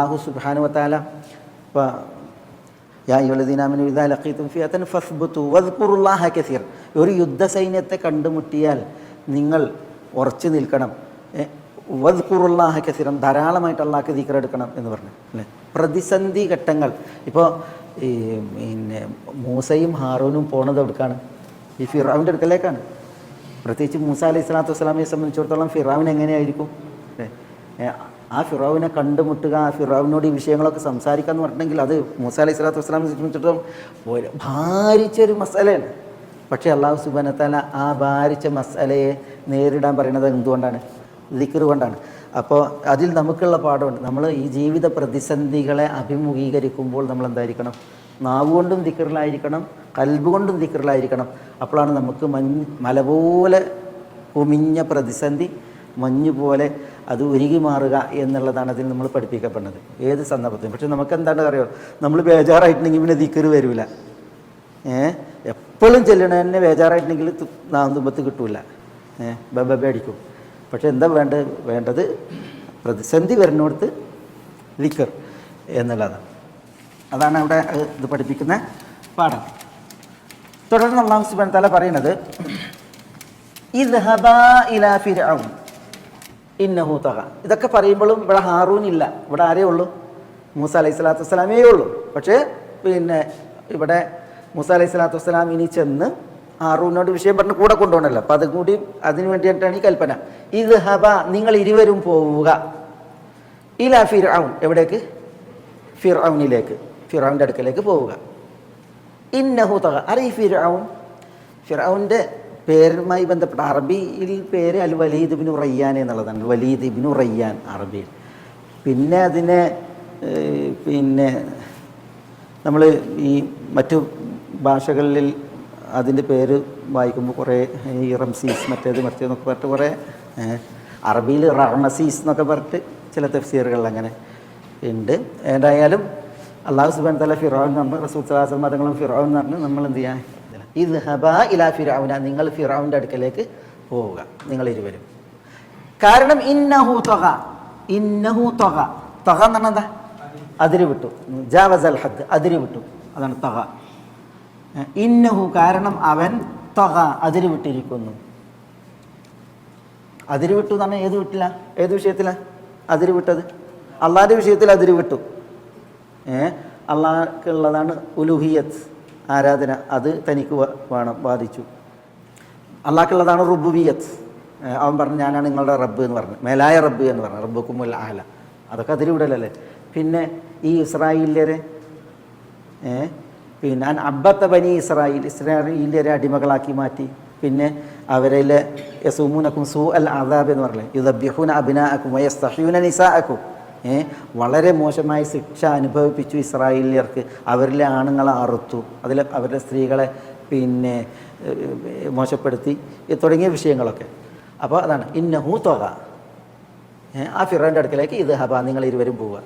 അള്ളാഹു സുബാനുവത്താല ഇപ്പോൾ യാ ഫിയത്തൻ ഒരു യുദ്ധസൈന്യത്തെ കണ്ടുമുട്ടിയാൽ നിങ്ങൾ ഉറച്ചു നിൽക്കണം. വസ്കുറുല്ലാഹ കസീറം ധാരാളമായിട്ട് അള്ളാഹ്ക്ക് ദീക്കറെടുക്കണം എന്ന് പറഞ്ഞു അല്ലേ? പ്രതിസന്ധി ഘട്ടങ്ങൾ. ഇപ്പോൾ ഈ പിന്നെ മൂസയും ഹാറൂനും പോണത് എവിടേക്കാണ്? ഈ ഫിറാവിന്റെ അടുക്കലേക്കാണ്. പ്രത്യേകിച്ച് മൂസ അലൈഹി സ്വലാത്തു വസ്സലാമിയെ സംബന്ധിച്ചിടത്തോളം ഫിറാവിൻ എങ്ങനെയായിരിക്കും? ആ ഫിറാവിനെ കണ്ടുമുട്ടുക ആ ഫിറാവിനോട് ഈ വിഷയങ്ങളൊക്കെ സംസാരിക്കുക എന്ന് പറഞ്ഞിട്ടുണ്ടെങ്കിൽ അത് മൂസ അലൈഹി സ്വലാത്തു വസ്സലാമിനെ സംബന്ധിച്ചിടത്തോളം ഭാരിച്ചൊരു മസാലയാണ്. പക്ഷേ അള്ളാഹു സുബാനത്താല ആ ഭാരിച്ച മസാലയെ നേരിടാൻ പറയുന്നത് എന്തുകൊണ്ടാണ്? ലിക്കറ് കൊണ്ടാണ്. അപ്പോൾ അതിൽ നമുക്കുള്ള പാഠമുണ്ട്. നമ്മൾ ഈ ജീവിത പ്രതിസന്ധികളെ അഭിമുഖീകരിക്കുമ്പോൾ നമ്മൾ എന്തായിരിക്കണം? നാവുകൊണ്ടും ദിക്കറിലായിരിക്കണം കൽബുകൊണ്ടും ദിക്കറിലായിരിക്കണം അപ്പോഴാണ് നമുക്ക് മഞ്ഞ് മല പോലെ കുമിഞ്ഞ പ്രതിസന്ധി മഞ്ഞ് പോലെ അത് ഉരുകി മാറുക എന്നുള്ളതാണ് അതിൽ നമ്മൾ പഠിപ്പിക്കപ്പെടുന്നത്. ഏത് സന്ദർഭത്തിലും. പക്ഷെ നമുക്ക് എന്താണ് അറിയോ? നമ്മൾ ബേജാറായിട്ടുണ്ടെങ്കിൽ പിന്നെ ദിക്കറ് വരില്ല ഏ? എപ്പോഴും ചെല്ലണ തന്നെ ബേജാറായിട്ടുണ്ടെങ്കിൽ നാന്തുമ്പത്ത് കിട്ടൂല. ഏ? ബബ അടിക്കും. പക്ഷെ എന്താ വേണ്ട വേണ്ടത്? പ്രതിസന്ധി വരുന്നിടത്ത് ലിക്കർ എന്നുള്ളതാണ്. അതാണ് അവിടെ ഇത് പഠിപ്പിക്കുന്ന പാഠം. തുടർന്ന് അള്ളാഹു സുബാൻ തല പറയുന്നത് ഇദ്ഹബാ ഇലാ ഇന്നഹു തഗ ഇതൊക്കെ പറയുമ്പോഴും ഇവിടെ ഹാറൂൻ ഇല്ല. ഇവിടെ ആരേ ഉള്ളൂ? മൂസ അലൈഹി സ്വലാത്തു വസ്സലാമേ ഉള്ളൂ. പക്ഷേ പിന്നെ ഇവിടെ മൂസ അലൈഹി സ്വലാത്തു വസ്സലാം ഇനി ചെന്ന് ഹാറൂനോട് വിഷയം പറഞ്ഞ് കൂടെ കൊണ്ടുപോകണല്ലോ. അപ്പം അതും കൂടി അതിന് വേണ്ടിയിട്ടാണ് ഈ കൽപ്പന. ഇത് ഹബ നിങ്ങൾ ഇരുവരും പോവുക. ഇല ഫിർ ഔൺ എവിടേക്ക്? ഫിർ ഔനിലേക്ക് ഫിർ അടുക്കലേക്ക് പോവുക. ഇന്നഹു തക. ഔൻ ഫിർ ഫിർഔന്റെ പേരുമായി ബന്ധപ്പെട്ട അറബിയിൽ പേര് അൽ വലീദ് ഇബ്നു റയ്യാൻ എന്നുള്ളതാണ്. വലീദ് ഇബ്നു റയ്യാൻ അറബിയിൽ. പിന്നെ അതിനെ പിന്നെ നമ്മൾ ഈ മറ്റു ഭാഷകളിൽ അതിന്റെ പേര് വായിക്കുമ്പോൾ കുറേ ഈ റംസീസ് മറ്റേത് മറ്റേതെന്നൊക്കെ പറഞ്ഞിട്ട് കുറേ അറബിയിൽ റമസീസ് എന്നൊക്കെ പറഞ്ഞിട്ട് ചില തഫ്സീറുകൾ അങ്ങനെ ഉണ്ട്. ഏതായാലും അള്ളാഹു സുബാൻ തല ഫിറോൻ പറഞ്ഞ് റസൂൽ സലാസം മതങ്ങളും ഫിറോൻ എന്ന് പറഞ്ഞ് നമ്മൾ എന്ത് ചെയ്യാൻ ഫിറൌന. നിങ്ങൾ ഫിറൌന്റെ അടുക്കലേക്ക് പോവുക. നിങ്ങൾ ഇരുവരും. കാരണം ഇന്നഹു തൊക ഇന്നഹു തൊക തൊക എന്ന് പറഞ്ഞാൽ അതിര് വിട്ടു. ജാവസൽ ഹദ്. അതിരി വിട്ടു. അതാണ് തൊക ഇന്നഹു കാരണം അവൻ തൊക അതിരി വിട്ടിരിക്കുന്നു. അതിരി വിട്ടു എന്ന് പറഞ്ഞാൽ ഏത് വിട്ടില്ല? ഏത് വിഷയത്തിലാണ് അതിരി വിട്ടത്. അള്ളാഹിന്റെ വിഷയത്തിൽ അതിരി വിട്ടു. ഏ അള്ളാഹ്ക്കുള്ളതാണ് ഉലുഹിയത്ത്. ആരാധന അത് തനിക്ക് വേണം ബാധിച്ചു. അള്ളാഹ്ക്കുള്ളതാണ് റുബുബിയത്ത് അവൻ പറഞ്ഞു ഞാനാണ് നിങ്ങളുടെ റബ്ബ് എന്ന് പറഞ്ഞു. മേലായ റബ്ബ് എന്ന് പറഞ്ഞു. റബ്ബുക്കുമുൽ ആല അതൊക്കെ അതിര് വിടലല്ലേ പിന്നെ ഈ ഇസ്രായേലിയരെ പിന്നെ അബ്ബത്ത ബനി ഇസ്രായേൽ ഇസ്രായേലിയരെ അടിമകളാക്കി മാറ്റി. പിന്നെ അവരിലെ യസൂമുനക്കും സൂ അൽ ആദാബ് എന്ന് പറഞ്ഞില്ലേ? യുദ്ധ അബിനാക്കും വയസ്തഹ്യൂന നിസാഅക്കും. ഏ വളരെ മോശമായ ശിക്ഷ അനുഭവിപ്പിച്ചു ഇസ്രായേലിയർക്ക്. അവരിലെ ആണുങ്ങളെ അറുത്തു. അതിൽ അവരുടെ സ്ത്രീകളെ പിന്നെ മോശപ്പെടുത്തി തുടങ്ങിയ വിഷയങ്ങളൊക്കെ. അപ്പോൾ അതാണ്. ഇന്നഹൂ തുക ആ ഫിറോന്റെ അടുക്കലേക്ക് ഇത് ഹബ നിങ്ങൾ ഇരുവരും പോവുക.